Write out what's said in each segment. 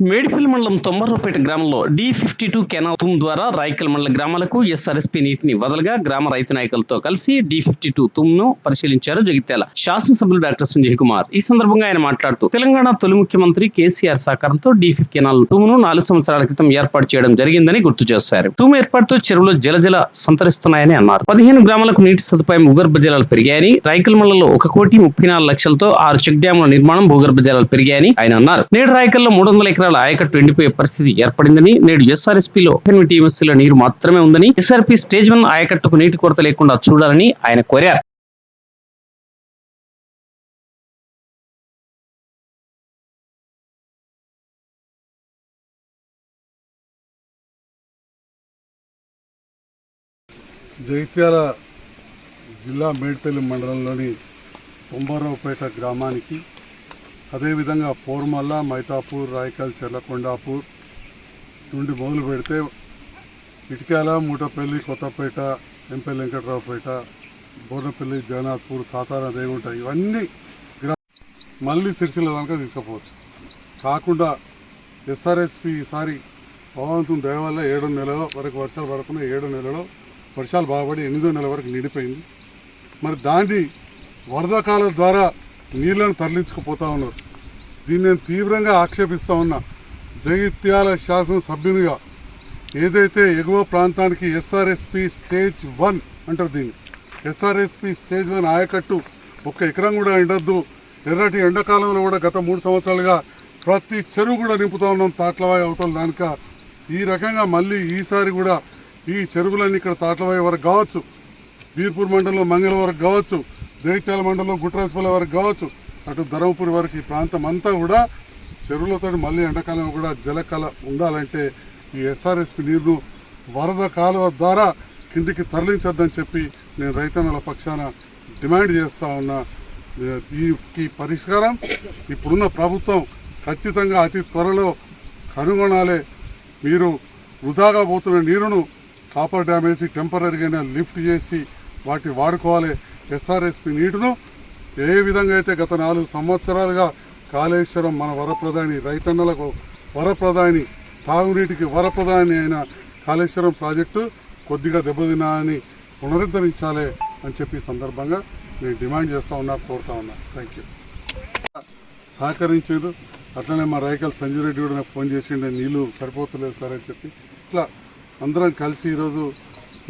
మేడిపల్లి మండలం తొమ్మరపేట గ్రామంలో D fifty two canal తుమ్ ద్వారా రాయకల్ మండల గ్రామాలకు ఎస్ఆర్ఎస్పీ నీటిని వదలగా గ్రామ రైతు నాయకులతో కలిసి డి ఫిఫ్టీ టూ తుమ్ను పరిశీలించారు జగిత్యాల శాసనసభ్యులు డాక్టర్ సంజయ్ కుమార్. ఈ సందర్భంగా ఆయన మాట్లాడుతూ తెలంగాణ తొలి ముఖ్యమంత్రి కేసీఆర్ సహకారంతో డి ఫిఫ్టీ కెనాల్ తుమ్ను నాలుగు సంవత్సరాల క్రితం ఏర్పాటు చేయడం జరిగిందని గుర్తు చేశారు. తుమ్ ఏర్పాటుతో చెరువులో జలజల సంతరిస్తున్నాయని అన్నారు. పదిహేను గ్రామాలకు నీటి సదుపాయం భూగర్భ జలాలు పెరిగాయని రాయకల్ మండలంలో ఒక కోటి ముప్పై నాలుగు లక్షలతో ఆరు చెక్ డ్యాముల నిర్మాణం భూగర్భ జలాలు పెరిగాయని ఆయన అన్నారు. నేడు రాయకల్లో మూడు వందల ఎకరాల ఆయకట్టు ఎండిపోయే పరిస్థితి ఏర్పడిందని నేడు ఎస్ఆర్ఎస్పీలో టీఎంసీల నీరు మాత్రమే ఉందని ఎస్ఆర్పీ స్టేజ్ వన్ ఆయకట్టుకు నీటి కొరత లేకుండా చూడాలని ఆయన కోరారు. జగిత్యాల జిల్లా మేడ్పల్లి మండలంలోని తొంభరావుపేట గ్రామానికి అదేవిధంగా పోర్మల్ల మైతాపూర్ రాయకల్ చెర్లకొండాపూర్ నుండి మొదలు పెడితే ఇటికాల మూటపల్లి కొత్తపేట ఎంపల్లి వెంకట్రావుపేట బోర్నపల్లి జగన్నాథ్పూర్ సాతారా దేవుంట ఇవన్నీ గ్రా మళ్ళీ సిరిసిల్ల దాకా తీసుకుపోవచ్చు. కాకుండా ఎస్ఆర్ఎస్పి ఈసారి భగవంతుని దయ వల్ల ఏడు నెలలో వరకు వర్షాలు పడకుండా ఏడు నెలలో వర్షాలు బాగుపడి ఎనిమిదో నెల వరకు నిండిపోయింది. మరి దాన్ని వరద కాలం ద్వారా నీళ్ళను తరలించుకుపోతా ఉన్నారు. దీన్ని నేను తీవ్రంగా ఆక్షేపిస్తా ఉన్నా. జగిత్యాల శాసనసభ్యునిగా. ఏదైతే ఎగువ ప్రాంతానికి ఎస్ఆర్ఎస్పి స్టేజ్ వన్ అంటారు దీన్ని. ఎస్ఆర్ఎస్పి స్టేజ్ వన్ ఆయకట్టు ఒక్క ఎకరం కూడా ఎండద్దు. ఎర్రటి ఎండాకాలంలో కూడా గత మూడు సంవత్సరాలుగా ప్రతి చెరువు కూడా నింపుతా ఉన్నాం తాట్లవాయి అవతల దానిక. ఈ రకంగా మళ్ళీ ఈసారి కూడా ఈ చెరువులన్నీ ఇక్కడ తాట్లవాయి వరకు కావచ్చు. బీర్పూర్ మండలంలో మంగళ వరకు కావచ్చు జగిత్యాల మండలంలో గుట్రాజపల్లి వరకు కావచ్చు. అటు ధరవపూర్ వరకు ఈ ప్రాంతం అంతా కూడా చెరువులతో మళ్ళీ ఎండాకాలం కూడా జలకళ ఉండాలంటే ఈ ఎస్ఆర్ఎస్పి నీరును వరద కాలువ ద్వారా కిందికి తరలించొద్దని చెప్పి నేను రైతన్నల పక్షాన డిమాండ్ చేస్తా ఉన్నా. ఈ ఈ పరిష్కారం ఇప్పుడున్న ప్రభుత్వం ఖచ్చితంగా అతి త్వరలో కనుగొనాలి. మీరు వృధాగా పోతున్న నీరును కాపర్ డ్యామ్ వేసి టెంపరీగా లిఫ్ట్ చేసి వాటి వాడుకోవాలి. ఎస్ఆర్ఎస్పి నీటిను ఏ విధంగా అయితే గత నాలుగు సంవత్సరాలుగా కాళేశ్వరం మన వరప్రధాని రైతన్నలకు వరప్రధాని తాగునీటికి వరప్రధాని అయిన కాళేశ్వరం ప్రాజెక్టు కొద్దిగా దెబ్బతిన్నా అని పునరుద్ధరించాలి అని చెప్పి సందర్భంగా నేను డిమాండ్ చేస్తూ ఉన్నా కోరుతా ఉన్నా. థ్యాంక్ యూ సహకరించారు. అట్లనే మా రైకల్ సంజయ్ రెడ్డి కూడా నాకు ఫోన్ చేసిండే నీళ్ళు సరిపోతలేదు సార్ అని చెప్పి. ఇట్లా అందరం కలిసి ఈరోజు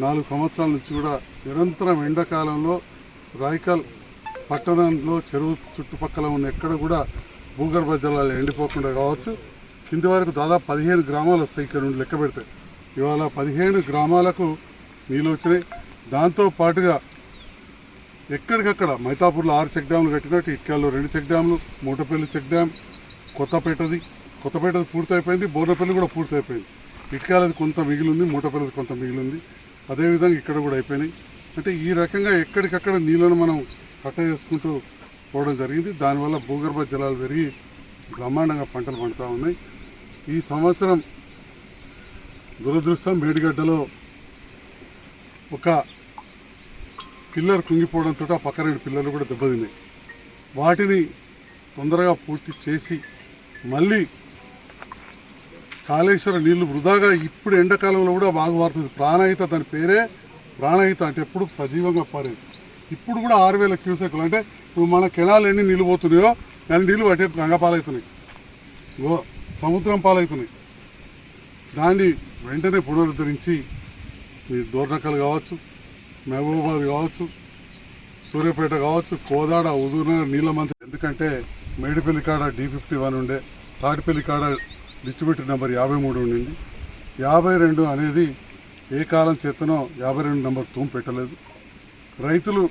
నాలుగు సంవత్సరాల నుంచి కూడా నిరంతరం ఎండాకాలంలో రాయకల్ పట్టణంలో చెరువు చుట్టుపక్కల ఉన్న ఎక్కడ కూడా భూగర్భ జలాలు ఎండిపోకుండా కావచ్చు. కింది వరకు దాదాపు పదిహేను గ్రామాలు వస్తాయి ఇక్కడ నుండి లెక్క పెడితే. ఇవాళ పదిహేను గ్రామాలకు నీళ్ళు వచ్చినాయి. దాంతో పాటుగా ఎక్కడికక్కడ మైతాపూర్లో ఆరు చెక్ డ్యాములు కట్టినట్టు ఇటుకాల్లో రెండు చెక్ డ్యాములు మూటపల్లి చెక్ డ్యామ్ కొత్తపేటది. కొత్తపేటది పూర్తయిపోయింది బోర్నపల్లి కూడా పూర్తయిపోయింది. ఇటుకాలది కొంత మిగిలింది మూటపల్లిది కొంత మిగిలింది. అదేవిధంగా ఇక్కడ కూడా అయిపోయినాయి. అంటే ఈ రకంగా ఎక్కడికక్కడ నీళ్ళను మనం కట్ట చేసుకుంటూ పోవడం జరిగింది. దానివల్ల భూగర్భ జలాలు పెరిగి బ్రహ్మాండంగా పంటలు పండుతూ ఉన్నాయి. ఈ సంవత్సరం దురదృష్టం మేడిగడ్డలో ఒక పిల్లర్ కుంగిపోవడంతో ఆ పక్క రెండు పిల్లలు కూడా దెబ్బతిన్నాయి. వాటిని తొందరగా పూర్తి చేసి మళ్ళీ కాళేశ్వర నీళ్ళు వృధాగా ఇప్పుడు ఎండాకాలంలో కూడా బాగా మారుతుంది ప్రాణహిత దాని పేరే ప్రాణహిత అంటే ఎప్పుడు సజీవంగా పారేది. ఇప్పుడు కూడా ఆరు వేల క్యూసెక్లు. అంటే ఇప్పుడు మన కెనాలు ఎన్ని నీళ్ళు పోతున్నాయో దాని నీళ్ళు అటే గంగ పాలవుతున్నాయి. గో సముద్రం పాలవుతున్నాయి. దాన్ని వెంటనే పునరుద్ధరించి మీ దోర్నకల్ కావచ్చు మహబూబాబాద్ కావచ్చు సూర్యాపేట కావచ్చు కోదాడ హుజూర్నగర్ మంత్రి. ఎందుకంటే మేడిపల్లి కాడ డి ఫిఫ్టీ వన్ ఉండే తాటిపల్లి కాడ డిస్ట్రిబ్యూటర్ నెంబర్ యాభై మూడు ఉండింది. యాభై రెండు అనేది ఏ కాలం చేతనో యాభై రెండు నెంబర్ తూము పెట్టలేదు. రైతులు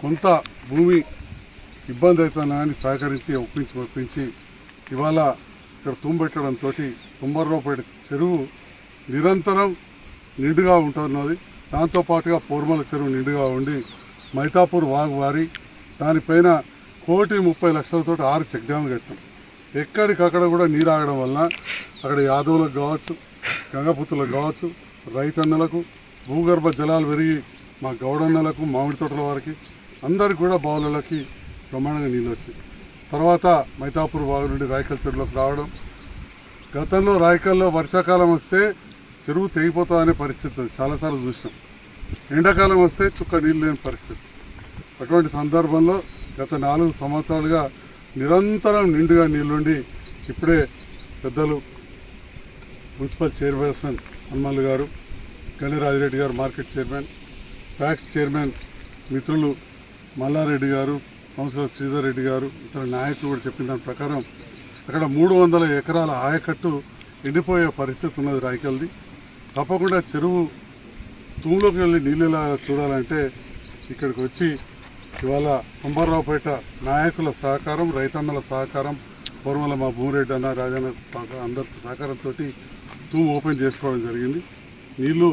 కొంత భూమి ఇబ్బంది అవుతున్నా అని సహకరించి ఒప్పించి ఒప్పించి ఇవాళ ఇక్కడ తుంబెట్టడంతో పెట్టడంతో చెరువు నిరంతరం నిండుగా ఉంటున్నది. దాంతోపాటుగా పూర్మల చెరువు నిండుగా ఉండి మైతాపూర్ వాగు వారి దానిపైన కోటి ముప్పై లక్షలతో ఆరు చెక్ డ్యాములు కట్టాం. ఎక్కడికక్కడ కూడా నీరు ఆగడం వలన అక్కడ యాదవులకు కావచ్చు గంగపుత్రులకు కావచ్చు రైతన్నలకు భూగర్భ జలాలు పెరిగి మా గౌడన్నలకు మామిడి తోటల వారికి అందరికి కూడా బావులలోకి బ్రహ్మాండంగా నీళ్ళు వచ్చాయి తర్వాత మైతాపూర్ బావి నుండి రాయకల్ చెరువులోకి రావడం. గతంలో రాయకల్లో వర్షాకాలం వస్తే చెరువు తెగిపోతుందనే పరిస్థితి చాలాసార్లు చూసాం ఎండాకాలం వస్తే చుక్క నీళ్ళు లేని పరిస్థితి. అటువంటి సందర్భంలో గత నాలుగు సంవత్సరాలుగా నిరంతరం నిండుగా నీళ్ళుండి ఇప్పుడే పెద్దలు మున్సిపల్ చైర్పర్సన్ హనుమల్ గారు గణరాజిరెడ్డి గారు మార్కెట్ చైర్మన్ ఫ్యాక్స్ చైర్మన్ మిత్రులు మల్లారెడ్డి గారు కౌన్సిలర్ శ్రీధర్ రెడ్డి గారు ఇతర నాయకులు కూడా చెప్పిన దాని ప్రకారం అక్కడ మూడు వందల ఎకరాల ఆయకట్టు ఎండిపోయే పరిస్థితి ఉన్నది రాయకల్ది. తప్పకుండా చెరువు తూములోకి వెళ్ళి నీళ్ళు ఎలా చూడాలంటే ఇక్కడికి వచ్చి ఇవాళ అంబారావుపేట నాయకుల సహకారం రైతన్నల సహకారం పూర్వల మా భూమిరెడ్డి అన్న రాజన్న అందరి సహకారంతో తూము ఓపెన్ చేసుకోవడం జరిగింది. నీళ్ళు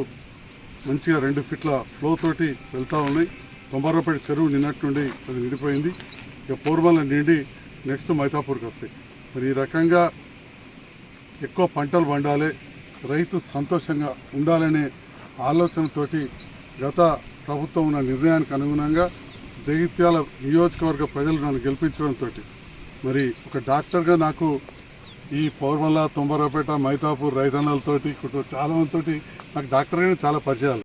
మంచిగా రెండు ఫీట్ల ఫ్లో తోటి వెళ్తూ ఉన్నాయి. తొంభరపేట చెరువు నిన్నటి నుండి అది నిండిపోయింది. ఇక పూర్వల నిండి నెక్స్ట్ మైతాపూర్కి వస్తాయి. మరి ఈ రకంగా ఎక్కువ పంటలు పండాలి రైతు సంతోషంగా ఉండాలనే ఆలోచనతోటి గత ప్రభుత్వం ఉన్న నిర్ణయానికి అనుగుణంగా జగిత్యాల నియోజకవర్గ ప్రజలు నన్ను గెలిపించడంతో మరి ఒక డాక్టర్గా నాకు ఈ పౌర్మల్ల తుంబరపేట మైతాపూర్ రైతన్నలతోటి కుటుంబ చాలా మందితోటి నాకు డాక్టర్గానే చాలా పరిచయాలు.